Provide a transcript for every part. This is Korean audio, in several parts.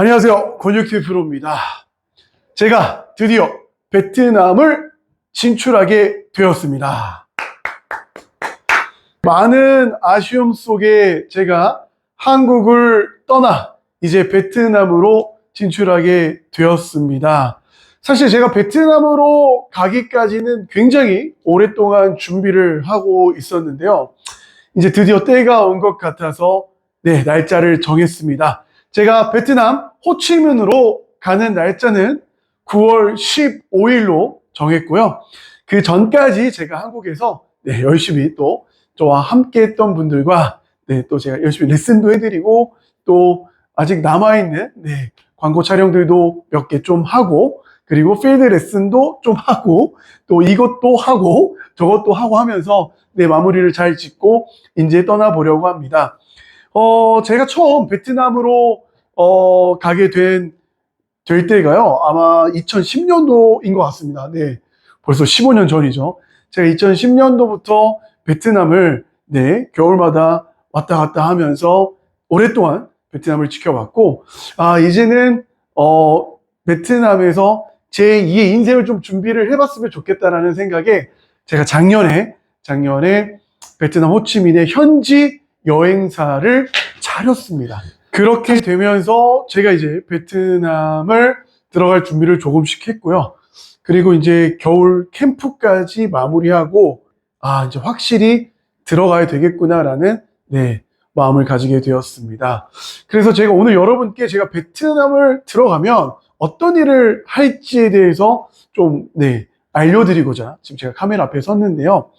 안녕하세요. 권육TV 프로입니다. 제가 드디어 베트남을 진출하게 되었습니다. 많은 아쉬움 속에 제가 한국을 떠나 이제 베트남으로 진출하게 되었습니다. 사실 제가 베트남으로 가기까지는 굉장히 오랫동안 준비를 하고 있었는데요. 이제 드디어 때가 온 것 같아서 네, 날짜를 정했습니다. 제가 베트남 호치민으로 가는 날짜는 9월 15일로 정했고요. 그 전까지 제가 한국에서 네, 열심히 또 저와 함께 했던 분들과 네, 또 제가 열심히 레슨도 해드리고 또 아직 남아있는 네, 광고 촬영들도 몇 개 좀 하고 그리고 필드 레슨도 좀 하고 또 이것도 하고 저것도 하고 하면서 네, 마무리를 잘 짓고 이제 떠나보려고 합니다. 어, 제가 처음 베트남으로 어, 가게 된, 될 때가요. 아마 2010년도인 것 같습니다. 네. 벌써 15년 전이죠. 제가 2010년도부터 베트남을, 네, 겨울마다 왔다 갔다 하면서 오랫동안 베트남을 지켜봤고, 아, 이제는, 어, 베트남에서 제 2의 인생을 좀 준비를 해봤으면 좋겠다라는 생각에 제가 작년에, 작년에 베트남 호치민의 현지 여행사를 차렸습니다. 그렇게 되면서 제가 이제 베트남을 들어갈 준비를 조금씩 했고요. 그리고 이제 겨울 캠프까지 마무리하고, 아, 이제 확실히 들어가야 되겠구나라는, 네, 마음을 가지게 되었습니다. 그래서 제가 오늘 여러분께 제가 베트남을 들어가면 어떤 일을 할지에 대해서 좀, 네, 알려드리고자 지금 제가 카메라 앞에 섰는데요.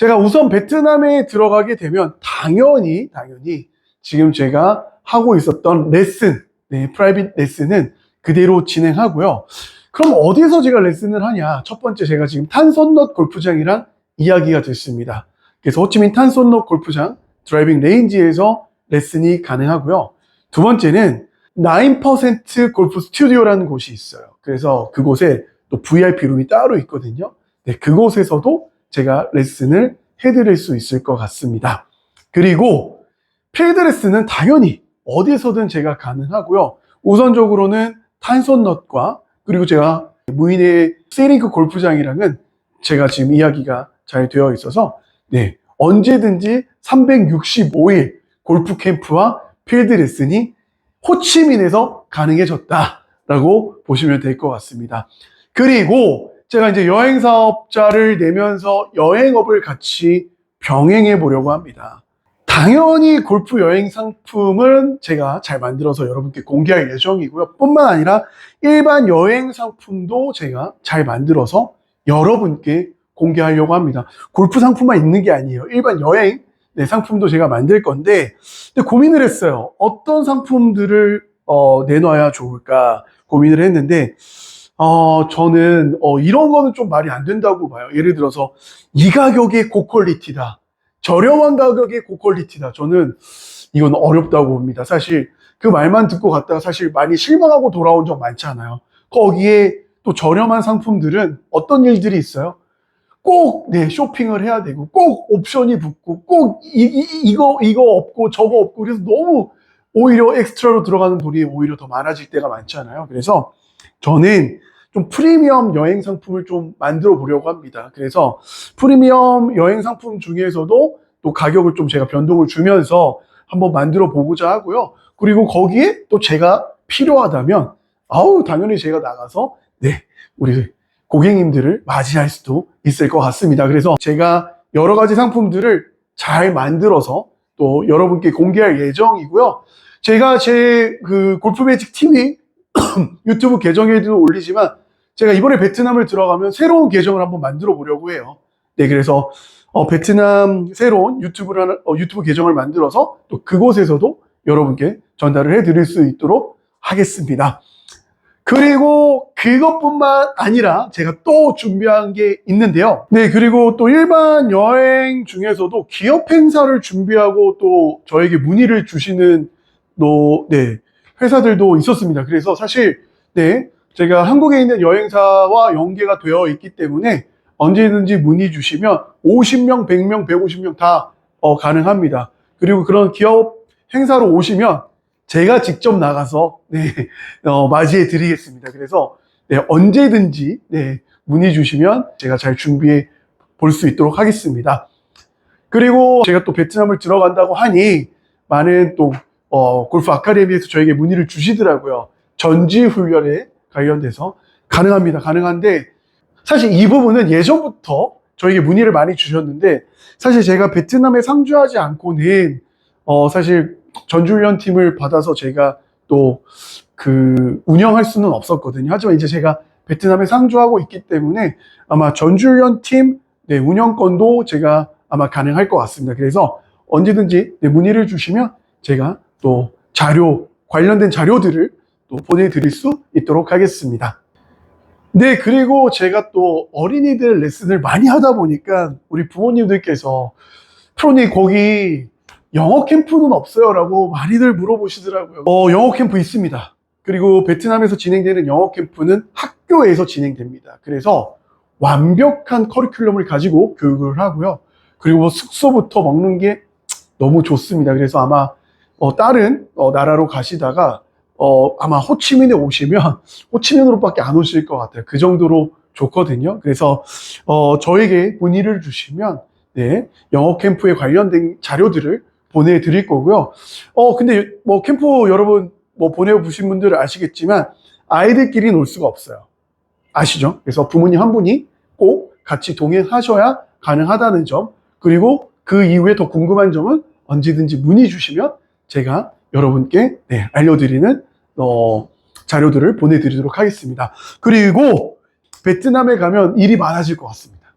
제가 우선 베트남에 들어가게 되면 당연히, 당연히 지금 제가 하고 있었던 레슨, 네, 프라이빗 레슨은 그대로 진행하고요. 그럼 어디서 제가 레슨을 하냐? 첫 번째 제가 지금 탄손넛 골프장이랑 이야기가 됐습니다. 그래서 호치민 탄손넛 골프장 드라이빙 레인지에서 레슨이 가능하고요. 두 번째는 9% 골프 스튜디오라는 곳이 있어요. 그래서 그곳에 또 VIP 룸이 따로 있거든요. 네, 그곳에서도 제가 레슨을 해드릴 수 있을 것 같습니다. 그리고 필드 레슨은 당연히 어디에서든 제가 가능하고요. 우선적으로는 탄손넛과 그리고 제가 무인의 세링크 골프장이랑은 제가 지금 이야기가 잘 되어 있어서 네, 언제든지 365일 골프 캠프와 필드 레슨이 호치민에서 가능해졌다라고 보시면 될 것 같습니다. 그리고 제가 이제 여행 사업자를 내면서 여행업을 같이 병행해 보려고 합니다. 당연히 골프 여행 상품은 제가 잘 만들어서 여러분께 공개할 예정이고요. 뿐만 아니라 일반 여행 상품도 제가 잘 만들어서 여러분께 공개하려고 합니다. 골프 상품만 있는 게 아니에요. 일반 여행 네, 상품도 제가 만들 건데 고민을 했어요. 어떤 상품들을 어, 내놔야 좋을까 고민을 했는데 어, 저는 어, 이런 거는 좀 말이 안 된다고 봐요. 예를 들어서 이 가격에 고퀄리티다. 저렴한 가격에 고퀄리티다. 저는 이건 어렵다고 봅니다. 사실 그 말만 듣고 갔다가 사실 많이 실망하고 돌아온 적 많잖아요. 거기에 또 저렴한 상품들은 어떤 일들이 있어요? 꼭, 네, 쇼핑을 해야 되고, 꼭 옵션이 붙고, 꼭 이, 이, 이거, 이거 없고, 저거 없고, 그래서 너무 오히려 엑스트라로 들어가는 돈이 오히려 더 많아질 때가 많잖아요. 그래서 저는 좀 프리미엄 여행 상품을 좀 만들어 보려고 합니다. 그래서 프리미엄 여행 상품 중에서도 또 가격을 좀 제가 변동을 주면서 한번 만들어 보고자 하고요. 그리고 거기에 또 제가 필요하다면, 아우, 당연히 제가 나가서, 네, 우리 고객님들을 맞이할 수도 있을 것 같습니다. 그래서 제가 여러 가지 상품들을 잘 만들어서 또 여러분께 공개할 예정이고요. 제가 제 그 골프 매직 TV 유튜브 계정에도 올리지만 제가 이번에 베트남을 들어가면 새로운 계정을 한번 만들어 보려고 해요. 네, 그래서 어, 베트남 새로운 유튜브라는 어, 유튜브 계정을 만들어서 또 그곳에서도 여러분께 전달을 해드릴 수 있도록 하겠습니다. 그리고 그것뿐만 아니라 제가 또 준비한 게 있는데요. 네, 그리고 또 일반 여행 중에서도 기업 행사를 준비하고 또 저에게 문의를 주시는 또, 네, 회사들도 있었습니다. 그래서 사실, 네, 제가 한국에 있는 여행사와 연계가 되어 있기 때문에 언제든지 문의 주시면 50명, 100명, 150명 다 어, 가능합니다. 그리고 그런 기업 행사로 오시면 제가 직접 나가서 네, 어, 맞이해 드리겠습니다. 그래서 네, 언제든지 네, 문의 주시면 제가 잘 준비해 볼 수 있도록 하겠습니다. 그리고 제가 또 베트남을 들어간다고 하니 많은 또 어, 골프 아카데미에서 저에게 문의를 주시더라고요. 전지 훈련에 관련돼서 가능합니다. 가능한데 사실 이 부분은 예전부터 저에게 문의를 많이 주셨는데 사실 제가 베트남에 상주하지 않고는 어, 사실 전주훈련 팀을 받아서 제가 또 그 운영할 수는 없었거든요. 하지만 이제 제가 베트남에 상주하고 있기 때문에 아마 전주훈련 팀 네, 운영권도 제가 아마 가능할 것 같습니다. 그래서 언제든지 네, 문의를 주시면 제가 또 자료, 관련된 자료들을 또 보내드릴 수 있도록 하겠습니다. 네, 그리고 제가 또 어린이들 레슨을 많이 하다 보니까 우리 부모님들께서 프로님 거기 영어 캠프는 없어요? 라고 많이들 물어보시더라고요. 어, 영어 캠프 있습니다. 그리고 베트남에서 진행되는 영어 캠프는 학교에서 진행됩니다. 그래서 완벽한 커리큘럼을 가지고 교육을 하고요. 그리고 뭐 숙소부터 먹는 게 너무 좋습니다. 그래서 아마 어, 다른 어, 나라로 가시다가 어, 아마 호치민에 오시면 호치민으로밖에 안 오실 것 같아요. 그 정도로 좋거든요. 그래서 어, 저에게 문의를 주시면 네, 영어 캠프에 관련된 자료들을 보내드릴 거고요. 어, 근데 뭐 캠프 여러분 뭐 보내보신 분들은 아시겠지만 아이들끼리 놀 수가 없어요. 아시죠? 그래서 부모님 한 분이 꼭 같이 동행하셔야 가능하다는 점 그리고 그 이후에 더 궁금한 점은 언제든지 문의 주시면 제가 여러분께 네, 알려드리는 어, 자료들을 보내드리도록 하겠습니다. 그리고 베트남에 가면 일이 많아질 것 같습니다.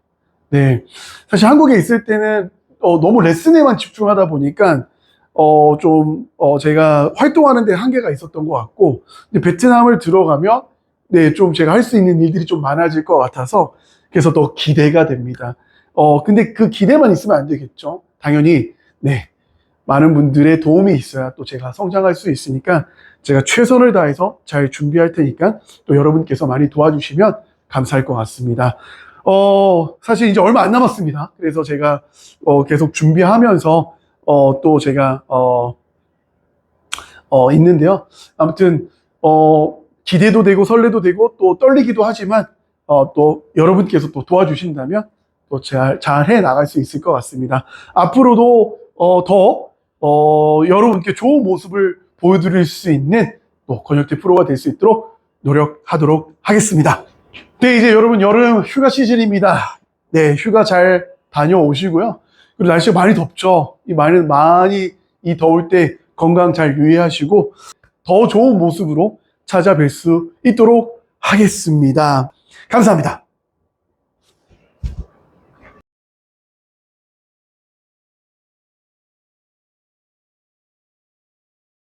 네, 사실 한국에 있을 때는 어, 너무 레슨에만 집중하다 보니까 어, 좀 어, 제가 활동하는 데 한계가 있었던 것 같고 근데 베트남을 들어가면 네, 좀 제가 할 수 있는 일들이 좀 많아질 것 같아서 그래서 더 기대가 됩니다. 어, 근데 그 기대만 있으면 안 되겠죠. 당연히 네, 많은 분들의 도움이 있어야 또 제가 성장할 수 있으니까 제가 최선을 다해서 잘 준비할 테니까 또 여러분께서 많이 도와주시면 감사할 것 같습니다. 어, 사실 이제 얼마 안 남았습니다. 그래서 제가 어, 계속 준비하면서 어, 또 제가 어, 어, 있는데요. 아무튼 어, 기대도 되고 설레도 되고 또 떨리기도 하지만 어, 또 여러분께서 또 도와주신다면 또 잘, 잘 해 나갈 수 있을 것 같습니다. 앞으로도 어, 더 어, 여러분께 좋은 모습을 보여드릴 수 있는 또 권혁태 프로가 될 수 있도록 노력하도록 하겠습니다. 네, 이제 여러분 여름 휴가 시즌입니다. 네, 휴가 잘 다녀오시고요. 그리고 날씨가 많이 덥죠. 이 많이, 많이 이 더울 때 건강 잘 유의하시고 더 좋은 모습으로 찾아뵐 수 있도록 하겠습니다. 감사합니다.